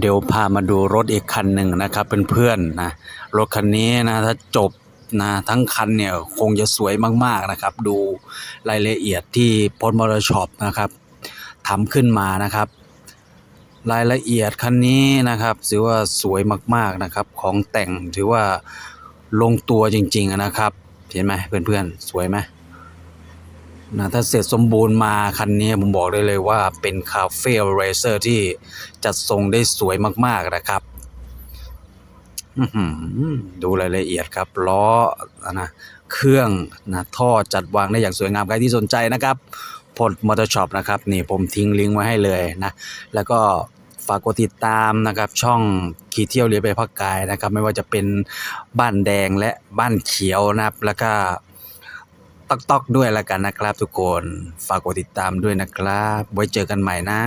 เดี๋ยวพามาดูรถอีกคันหนึ่งนะครับเพื่อนๆนะรถคันนี้นะถ้าจบนะทั้งคันเนี่ยคงจะสวยมากๆนะครับ ดูรายละเอียดที่พลมอเตอร์ช็อปนะครับทำขึ้นมานะครับ รายละเอียดคันนี้นะครับถือว่าสวยมากๆนะครับ ของแต่งถือว่าลงตัวจริงๆนะครับ เห็นไหมเพื่อนๆสวยไหม นะถ้าเสร็จสมบูรณ์มาคันนี้ผมบอกได้เลยว่าเป็นคาเฟ่เรเซอร์ที่จัดทรงได้สวยมาก ๆ นะครับดูรายละเอียดครับ ล้อนะเครื่องนะท่อจัดวางได้อย่างสวยงามใครที่สนใจนะครับพลมอเตอร์ช็อปนะครับ นี่ผมทิ้งลิงก์ไว้ให้เลยนะ แล้วก็ฝากกดติดตามนะครับ ช่องขี่เที่ยวเรียไปภาคกายนะครับ ไม่ว่าจะเป็นบ้านแดงและบ้านเขียวนะครับ แล้วก็ ตอกตอกๆด้วยแล้วกันนะครับทุกคน ฝากกดติดตามด้วยนะครับ ไว้เจอกันใหม่นะ